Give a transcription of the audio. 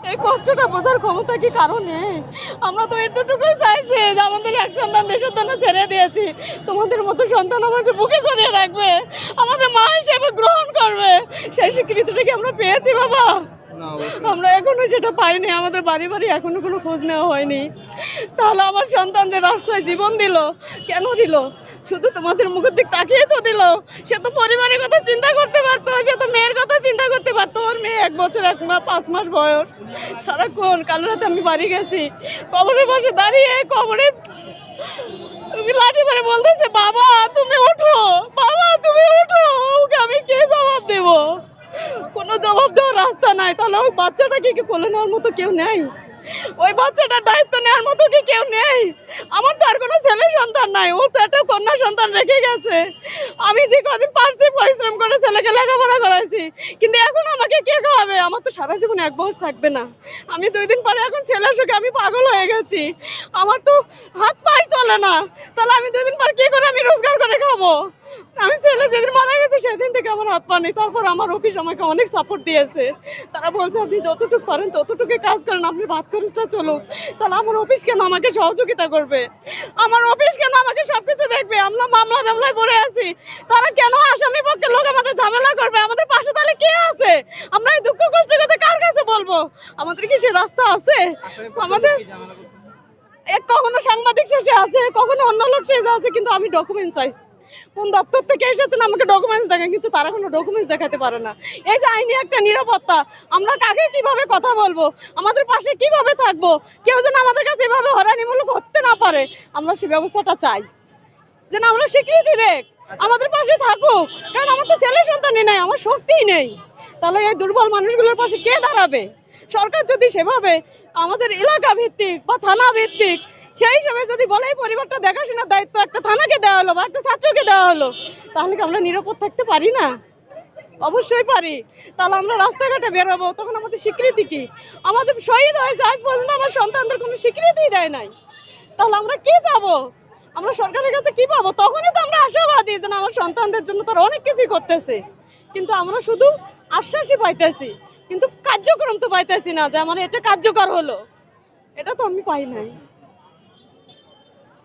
এই কষ্টটা বোঝার ক্ষমতা কি কারণে আমরা তো এতটুকুই চাইছি যে আমাদের এক সন্তান দেশের জন্য ছেড়ে দিয়েছি। তোমাদের মতো সন্তান আমাকে বুকে জড়িয়ে রাখবে। আমাদের মা হিসেবে গ্রহণ করবে। সেই স্বীকৃতিটা কি আমরা পেয়েছি, বাবা। আমরা এখনও সেটা পাইনি, আমাদের বাড়ি বাড়ি এখনও কোনো খোঁজ নেওয়া হয়নি। তাহলে আমার সন্তান যে রাস্তায় জীবন দিল, কেন দিল? শুধু তোমাদের মুখের দিক তাকিয়ে তো দিল। সে তো পরিবারের কথা চিন্তা করতে পারতো, সে তো মেয়ের কথা চিন্তা করতে পারতো। ওর মেয়ে এক বছর এক মাস পাঁচ মাস বয়স। সারাক্ষণ কাল রাতে আমি বাড়ি গেছি। কবরের পাশে দাঁড়িয়ে কবরে লাঠি ধরে বলতেছে, বাবা, তুমি উঠো বাবা তুমি উঠো ওকে আমি কে জবাব দেবো কোনো রাস্তা নাই, তাহলে ওই বাচ্চাটাকে কি কোলে নেওয়ার মতো কেউ নেই? ওই বাচ্চাটার দায়িত্ব নেওয়ার মতো কি কেউ নেই? আমার তো আর কোনো ছেলে সন্তান নাই ও তো একটা কন্যা সন্তান রেখে গেছে। আমি যে কদিন পারছি পরিশ্রম করে ছেলেকে লেখাপড়া করাইছি, কিন্তু এখন আমাকে কে খাওয়াবে? আমার তো সারা জীবন এক বয়স থাকবে না। আমি দুই দিন পরে এখন ছেলের সুখে আমি পাগল হয়ে গেছি। আমার তো হাত পাই চলে না। তাহলে আমি দুই দিন পর কি করে আমি রোজগার করে খাব? আমি ছেলে যেদিন মারা গেছে সেদিন থেকে আমার হাত পা নেই। তারপর আমার অফিস আমাকে অনেক সাপোর্ট দিয়েছে। তারা বলছে আপনি যতটুকু পারেন ততটুকু কাজ করেন আপনি ভাত খরচটা চলুক তাহলে আমার অফিস কেন আমাকে সহযোগিতা করবে? আমার অফিস কেন আমাকে সবকিছু দেখবে? আমরা মামলা পড়ে আছি। তারা কেন আসামি পক্ষে লোক আমাদের ঝামেলা করবে? আমাদের পাশে তাহলে কে আছে? আমরা এই দুঃখ কষ্ট কথা কার কাছে বলব? আমাদের কি সে রাস্তা আছে? আমাদের কখনো সাংবাদিক শেষে আছে কখনো অন্য লোক শেষে আছে কিন্তু আমি ডকুমেন্ট চাইছি। কোন দপ্তর থেকে এসেছেন আমাকে ডকুমেন্টস দেখান, কিন্তু তারা কোনো ডকুমেন্টস দেখাতে পারে না। এই যে আইনি একটা নিরাপত্তা, আমরা কাকে কীভাবে কথা বলব? আমাদের পাশে কীভাবে থাকব? কেউ যেন আমাদের কাছে এভাবে হরানিমূলক হতে না পারে, আমরা সেই ব্যবস্থাটা চাই। যেন আমরা স্বীকৃতি দেখ আমাদের পাশে থাকুক। কারণ আমার তো ছেলে সন্তানই নেই, আমার শক্তিই নেই। তাহলে এই দুর্বল মানুষগুলোর পাশে কে দাঁড়াবে? সরকার যদি সেভাবে আমাদের এলাকা ভিত্তিক বা থানা ভিত্তিক সেই হিসাবে যদি বলে পরিবারটা দেখাশোনার দায়িত্ব, একটা থানাকে দেওয়া হলো বা একটা ছাত্রকে দেওয়া হলো, তাহলে কি আমরা নিরাপদ থাকতে পারি না? অবশ্যই পারি। তাহলে আমরা রাস্তাঘাটে বেরোবো, তখন আমাদের স্বীকৃতি কি? আমাদের শহীদ হয়েছে, আজ পর্যন্ত আমার সন্তানদের কোনো স্বীকৃতিই দেয় নাই। তাহলে আমরা কি যাব? আমরা সরকারের কাছে কি পাবো? তখনই তো আমরা আশাবাদী যে আমার সন্তানদের জন্য তারা অনেক কিছুই করতেছে। কিন্তু আমরা শুধু আশ্বাসই পাইতেছি, কিন্তু কার্যক্রম তো পাইতেছি না যে আমার এটা কার্যকর হলো। এটা তো আমি পাই নাই।